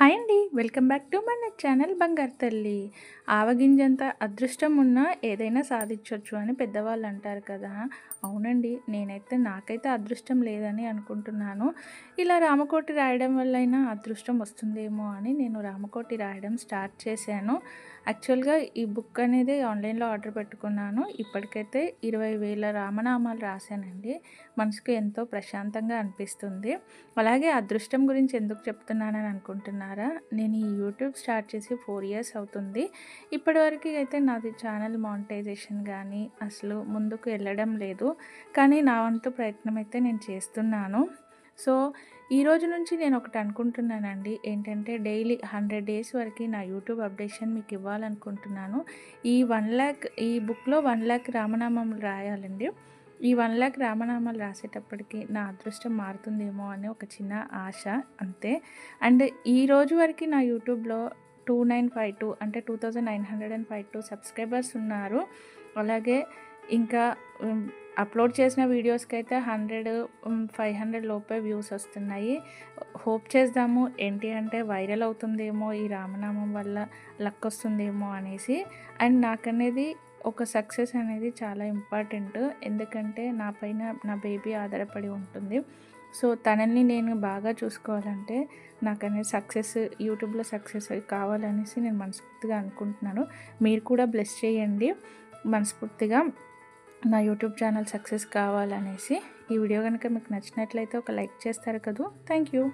Hi అండి. Welcome back to మన channel బంగారు తల్లి. ఆవగింజంత అదృష్టం ఉన్నా ఏదైనా సాధించవచ్చు అని పెద్దవాళ్ళు అంటారు కదా. అవునండి నేనైతే నాకైతే అదృష్టం లేదని అనుకుంటున్నాను. ఇలా రామకోటి రాయడం వల్ల అయినా అదృష్టం వస్తుందేమో అని నేను రామకోటి రాయడం స్టార్ట్ చేశాను. యాక్చువల్గా ఈ బుక్ అనేది ఆన్లైన్లో ఆర్డర్ పెట్టుకున్నాను. ఇప్పటికైతే ఇరవై వేల రామనామాలు రాశానండి. మనసుకు ఎంతో ప్రశాంతంగా అనిపిస్తుంది. అలాగే అదృష్టం గురించి ఎందుకు చెప్తున్నానని అనుకుంటున్నారా? నేను ఈ యూట్యూబ్ స్టార్ట్ చేసి ఫోర్ ఇయర్స్ అవుతుంది. ఇప్పటివరకు అయితే నాది ఛానల్ మానిటైజేషన్ కానీ అసలు ముందుకు వెళ్ళడం లేదు. కానీ నా వంతు ప్రయత్నం అయితే నేను చేస్తున్నాను. సో ఈ రోజు నుంచి నేను ఒకటి అనుకుంటున్నానండి. ఏంటంటే డైలీ హండ్రెడ్ డేస్ వరకు నా యూట్యూబ్ అప్డేషన్ మీకు ఇవ్వాలనుకుంటున్నాను. ఈ వన్ ల్యాక్ ఈ బుక్లో వన్ ల్యాక్ రామనామం రాయాలండి. ఈ వన్ ల్యాక్ రామనామాలు రాసేటప్పటికి నా అదృష్టం మారుతుందేమో అని ఒక చిన్న ఆశ అంతే. అండ్ ఈ రోజు వరకు నా యూట్యూబ్లో టూ నైన్ ఫైవ్ టూ అంటే two thousand nine hundred and five two subscribers ఉన్నారు. అలాగే ఇంకా అప్లోడ్ చేసిన వీడియోస్కి అయితే హండ్రెడ్ ఫైవ్ హండ్రెడ్ లోపే వ్యూస్ వస్తున్నాయి. హోప్ చేద్దాము ఏంటి అంటే వైరల్ అవుతుందేమో ఈ రామనామం వల్ల లక్ వస్తుందేమో అనేసి. అండ్ నాకనేది ఒక సక్సెస్ అనేది చాలా ఇంపార్టెంట్. ఎందుకంటే నా పైన నా బేబీ ఆధారపడి ఉంటుంది. సో తనని నేను బాగా చూసుకోవాలంటే నాకు అనేది సక్సెస్ యూట్యూబ్లో సక్సెస్ కావాలనేసి నేను మనస్ఫూర్తిగా అనుకుంటున్నాను. మీరు కూడా బ్లెస్ చేయండి. మనస్ఫూర్తిగా. నా యూట్యూబ్ ఛానల్ సక్సెస్ కావాలనేసి ఈ వీడియో కనుక మీకు నచ్చినట్లయితే ఒక లైక్ చేస్తారు కదా. Thank you.